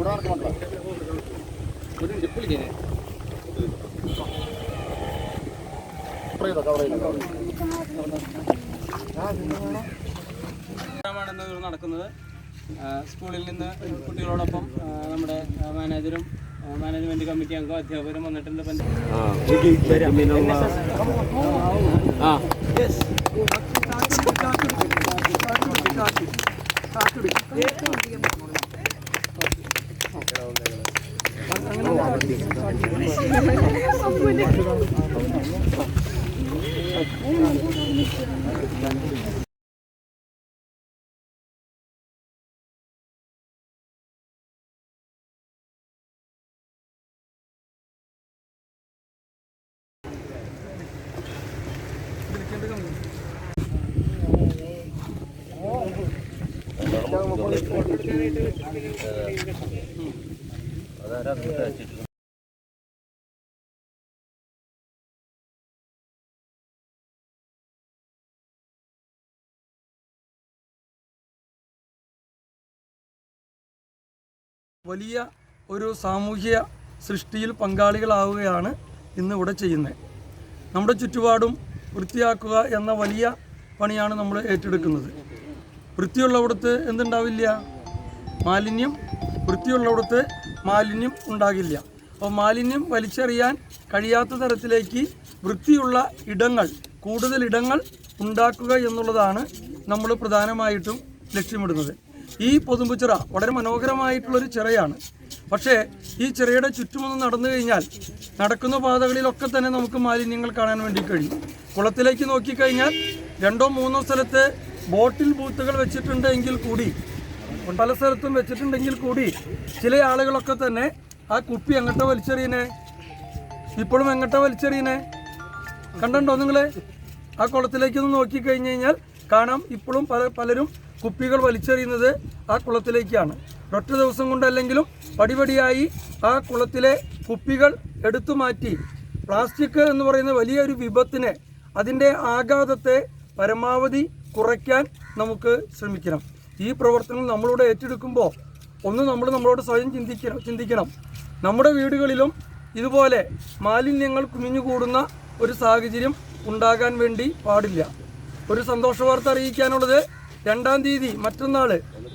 ാണ് നടക്കുന്നത്. സ്കൂളിൽ നിന്ന് കുട്ടികളോടൊപ്പം നമ്മുടെ മാനേജറും മാനേജരും മാനേജ്മെന്റ് കമ്മിറ്റി അംഗം അധ്യാപകരും വന്നിട്ടുണ്ട്. പഞ്ചായത്ത് അതാരാ വലിയ ഒരു സാമൂഹ്യ സൃഷ്ടിയിൽ പങ്കാളികളാവുകയാണ് ഇന്ന് ഇവിടെ ചെയ്യുന്നത്. നമ്മുടെ ചുറ്റുപാടും വൃത്തിയാക്കുക എന്ന വലിയ പണിയാണ് നമ്മൾ ഏറ്റെടുക്കുന്നത്. വൃത്തിയുള്ളവിടത്ത് എന്തുണ്ടാവില്ല? മാലിന്യം. വൃത്തിയുള്ളവിടത്ത് മാലിന്യം ഉണ്ടാകില്ല. അപ്പോൾ മാലിന്യം വലിച്ചെറിയാൻ കഴിയാത്ത തരത്തിലേക്ക് വൃത്തിയുള്ള ഇടങ്ങൾ കൂടുതൽ ഇടങ്ങൾ ഉണ്ടാക്കുക എന്നുള്ളതാണ് നമ്മൾ പ്രധാനമായിട്ടും ലക്ഷ്യമിടുന്നത്. ഈ പൊതുമ്പുച്ചിറ വളരെ മനോഹരമായിട്ടുള്ളൊരു ചിറയാണ്. പക്ഷേ ഈ ചിറയുടെ ചുറ്റുമൊന്ന് നടന്നു കഴിഞ്ഞാൽ നടക്കുന്ന പാതകളിലൊക്കെ തന്നെ നമുക്ക് മാലിന്യങ്ങൾ കാണാൻ വേണ്ടി കഴിയും. കുളത്തിലേക്ക് നോക്കിക്കഴിഞ്ഞാൽ രണ്ടോ മൂന്നോ സ്ഥലത്ത് ബോട്ടിൽ ബൂത്തുകൾ വെച്ചിട്ടുണ്ട് എങ്കിൽ കൂടി പല സ്ഥലത്തും വെച്ചിട്ടുണ്ടെങ്കിൽ കൂടി ചില ആളുകളൊക്കെ തന്നെ ആ കുപ്പി എങ്ങട്ട വലിച്ചെറിയണേ ഇപ്പോഴും എങ്ങട്ട വലിച്ചെറിയണേ കണ്ടോ നിങ്ങളെ? ആ കുളത്തിലേക്കൊന്ന് നോക്കിക്കഴിഞ്ഞ് കഴിഞ്ഞാൽ കാണാം. ഇപ്പോഴും പല പലരും കുപ്പികൾ വലിച്ചെറിയുന്നത് ആ കുളത്തിലേക്കാണ്. ഒറ്റ ദിവസം കൊണ്ടല്ലെങ്കിലും പടിപടിയായി ആ കുളത്തിലെ കുപ്പികൾ എടുത്തു മാറ്റി. പ്ലാസ്റ്റിക് എന്ന് പറയുന്ന വലിയൊരു വിപത്തിനെ അതിന്റെ ആഘാതത്തെ പരമാവധി കുറയ്ക്കാൻ നമുക്ക് ശ്രമിക്കണം. ഈ പ്രവർത്തനങ്ങൾ നമ്മളിവിടെ ഏറ്റെടുക്കുമ്പോൾ ഒന്ന് നമ്മൾ നമ്മളോട് സ്വയം ചിന്തിക്കണം ചിന്തിക്കണം. നമ്മുടെ വീടുകളിലും ഇതുപോലെ മാലിന്യങ്ങൾ കുമിഞ്ഞുകൂടുന്ന ഒരു സാഹചര്യം ഉണ്ടാകാൻ വേണ്ടി പാടില്ല. ഒരു സന്തോഷ വാർത്ത അറിയിക്കാനുള്ളത് രണ്ടാം തീയതി മറ്റന്നാൾ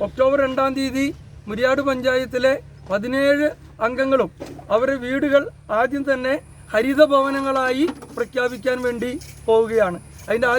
ഒക്ടോബർ രണ്ടാം തീയതി മുരിയാട് പഞ്ചായത്തിലെ പതിനേഴ് അംഗങ്ങളും അവരുടെ വീടുകൾ ആദ്യം തന്നെ ഹരിതഭവനങ്ങളായി പ്രഖ്യാപിക്കാൻ വേണ്ടി പോവുകയാണ്. അതിന്റെ